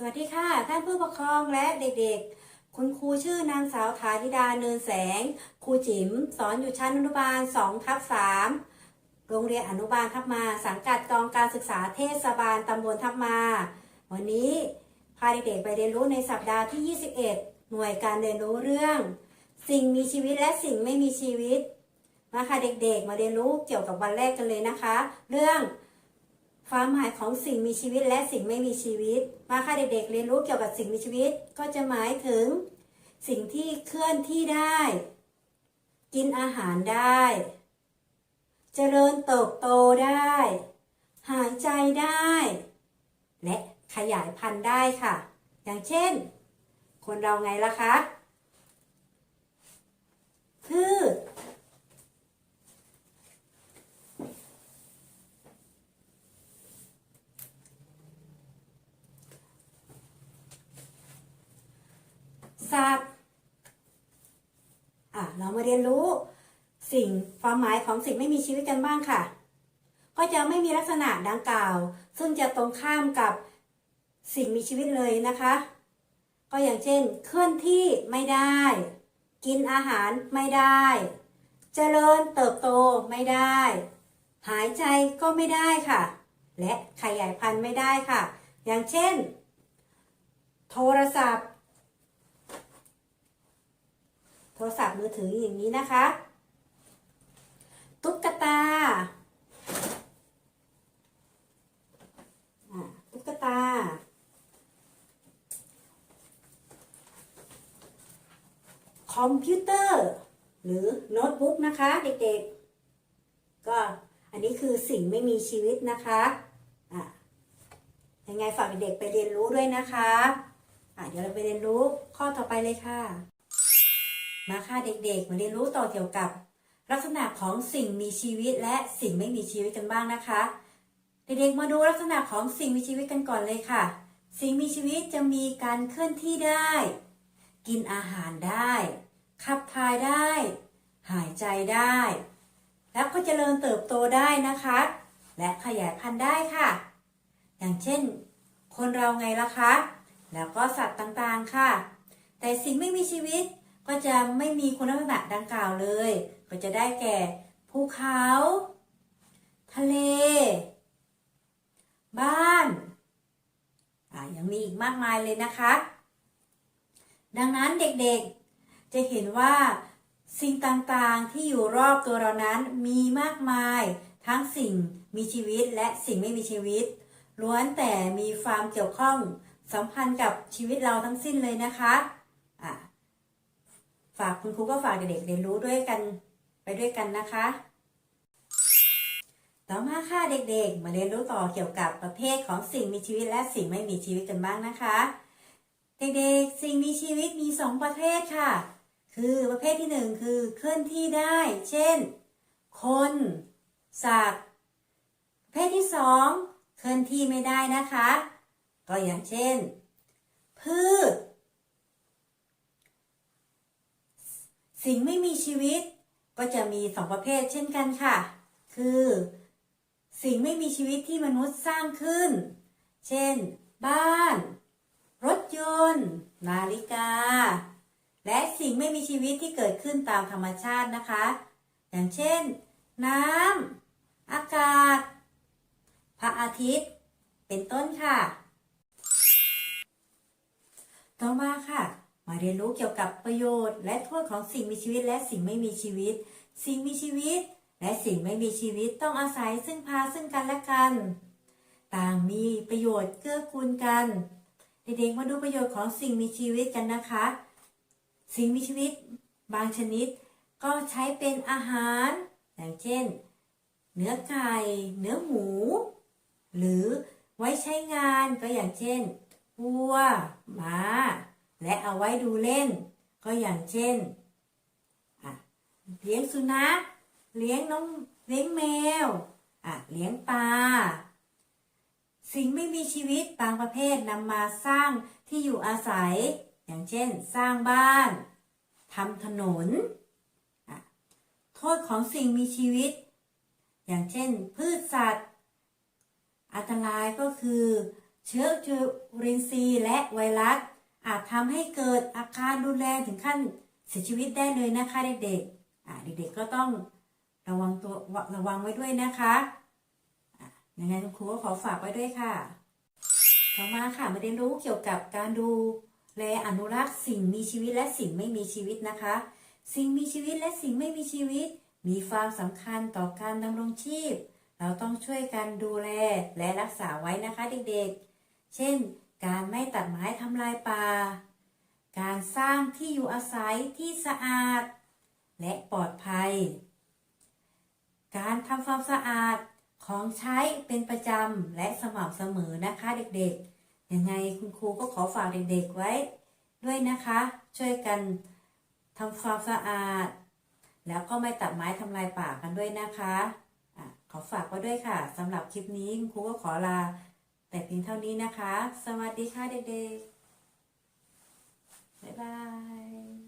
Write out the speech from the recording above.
สวัสดีค่ะ ท่านผู้ปกครองและเด็กๆ คุณครูชื่อนางสาวฐาธิดาเนินแสง ครูจิ๋มสอนอยู่ชั้นอนุบาล2ทับ3โรงเรียนอนุบาลทับมา สังกัดกองการศึกษาเทศบาลตำบลทับมา วันนี้พาเด็กๆไปเรียนรู้ในสัปดาห์ที่ 21 หน่วยการเรียนรู้เรื่อง สิ่งมีชีวิตและสิ่งไม่มีชีวิตมาค่ะเด็กๆ มาเรียนรู้เกี่ยวกับวันแรกกันเลยนะคะ เรื่อง ความหมายของสิ่งมีชีวิตและสิ่งไม่มีชีวิต มาค่ะเด็กๆ เรียนรู้เกี่ยวกับสิ่งมีชีวิตก็จะหมายถึง สิ่งที่เคลื่อนที่ได้ กินอาหารได้ เจริญเติบโตได้ หายใจได้ และขยายพันธุ์ได้ค่ะ อย่างเช่น คนเราไงล่ะคะพืช สัตว์อะเรามาเรียนรู้สิ่งความหมายของสิ่งไม่มีชีวิตกันบ้างค่ะ ก็จะไม่มีลักษณะดังกล่าว ซึ่งจะตรงข้ามกับสิ่งมีชีวิตเลยนะคะ ก็อย่างเช่น เคลื่อนที่ไม่ได้ กินอาหารไม่ได้ เจริญเติบโตไม่ได้ หายใจก็ไม่ได้ค่ะ และขยายพันธุ์ไม่ได้ค่ะ อย่างเช่น โทรศัพท์ โทรศัพท์มือถืออย่างนี้นะคะ ตุ๊กตาตุ๊กตา คอมพิวเตอร์ หรือโน้ตบุ๊กนะคะ เด็กๆ ก็อันนี้คือสิ่งไม่มีชีวิตนะคะอะยังไงฝากเด็กๆไปเรียนรู้ด้วยนะคะอะเดี๋ยวเราไปเรียนรู้ข้อต่อไปเลยค่ะ มาค่ะเด็กๆ มาเรียนรู้ต่อเกี่ยวกับ ลักษณะของสิ่งมีชีวิตและสิ่งไม่มีชีวิตกันบ้างนะคะ เด็กๆ มาดูลักษณะของสิ่งมีชีวิตกันก่อนเลยค่ะ สิ่งมีชีวิตจะมีการเคลื่อนที่ได้ กินอาหารได้ ขับถ่ายได้ หายใจได้ แล้วก็เจริญเติบโตได้นะคะ และขยายพันธุ์ได้ค่ะ อย่างเช่น คนเราไงล่ะคะ แล้วก็สัตว์ต่างๆค่ะ แต่สิ่งไม่มีชีวิต ก็จะไม่มีคุณลักษณะดังกล่าวเลย ก็จะได้แก่ภูเขา ทะเล บ้านอ่ายังมีอีกมากมายเลยนะคะ ดังนั้นเด็กๆ จะเห็นว่าสิ่งต่างๆที่อยู่รอบตัวเรานั้นมีมากมาย ทั้งสิ่งมีชีวิตและสิ่งไม่มีชีวิต ล้วนแต่มีความเกี่ยวข้องสัมพันธ์กับชีวิตเราทั้งสิ้นเลยนะคะอะ ฝากคุณครูก็ฝากเด็กๆเรียนรู้ด้วยกันไปด้วยกันนะคะ ต่อมาค่ะเด็กๆ มาเรียนรู้ต่อเกี่ยวกับประเภทของสิ่งมีชีวิตและสิ่งไม่มีชีวิตกันบ้างนะคะ เด็กๆ สิ่งมีชีวิตมีสองประเภทค่ะ คือประเภทที่หนึ่งคือเคลื่อนที่ได้ เช่น คนสัตว์ประเภทที่สองเคลื่อนที่ไม่ได้นะคะ ก็อย่างเช่น พืช สิ่งไม่มีชีวิตก็จะมีสองประเภทเช่นกันค่ะ คือ สิ่งไม่มีชีวิตที่มนุษย์สร้างขึ้น เช่น บ้าน รถยนต์ นาฬิกา และสิ่งไม่มีชีวิตที่เกิดขึ้นตามธรรมชาตินะคะ อย่างเช่น น้ำ อากาศ พระอาทิตย์ เป็นต้นค่ะ ต่อมาค่ะ มาเรียนรู้เกี่ยวกับประโยชน์ และโทษของสิ่งมีชีวิตและสิ่งไม่มีชีวิต สิ่งมีชีวิต และสิ่งไม่มีชีวิตต้องอาศัยซึ่งพาซึ่งกันและกัน ต่างมีประโยชน์เกื้อกูลกัน เด็กๆมาดูประโยชน์ของสิ่งมีชีวิตกันนะคะ สิ่งมีชีวิต บางชนิด ก็ใช้เป็นอาหาร อย่างเช่น เนื้อไก่ เนื้อหมู หรือไว้ใช้งานก็อย่างเช่นวัวม้า และเอาไว้ดูเล่น ก็อย่างเช่นเลี้ยงสุนัขเลี้ยงน้องเลี้ยงแมวอะเลี้ยงปลาสิ่งไม่มีชีวิตบางประเภทนำมาสร้างที่อยู่อาศัย อย่างเช่น สร้างบ้านทำถนน โทษของสิ่งมีชีวิต อย่างเช่น พืชสัตว์ อันตรายก็คือ เชื้อจุลินทรีย์และไวรัส อาจทำให้เกิดอาการรุนแรงถึงขั้นเสียชีวิตได้เลยนะคะเด็กๆเด็กๆก็ต้องระวังตัวระวังไว้ด้วยนะคะอะยังไงคุณครูก็ขอฝากไว้ด้วยค่ะ ต่อมาค่ะมาเรียนรู้เกี่ยวกับการดูแลอนุรักษ์สิ่งมีชีวิตและสิ่งไม่มีชีวิตนะคะ สิ่งมีชีวิตและสิ่งไม่มีชีวิต มีความสำคัญต่อการดำรงชีพ เราต้องช่วยกันดูแลและรักษาไว้นะคะเด็กๆ เช่น การไม่ตัดไม้ทำลายป่า การสร้างที่อยู่อาศัยที่สะอาด และปลอดภัย การทำความสะอาดของใช้เป็นประจำและสม่ำเสมอนะคะเด็กๆ ยังไงคุณครูก็ขอฝากเด็กๆไว้ ด้วยนะคะ ช่วยกันทำความสะอาด แล้วก็ไม่ตัดไม้ทำลายป่ากันด้วยนะคะอะขอฝากไว้ด้วยค่ะสำหรับคลิปนี้คุณครูก็ขอลา แต่เพียงเท่านี้นะคะ สวัสดีค่ะเด็กๆ บ๊ายบาย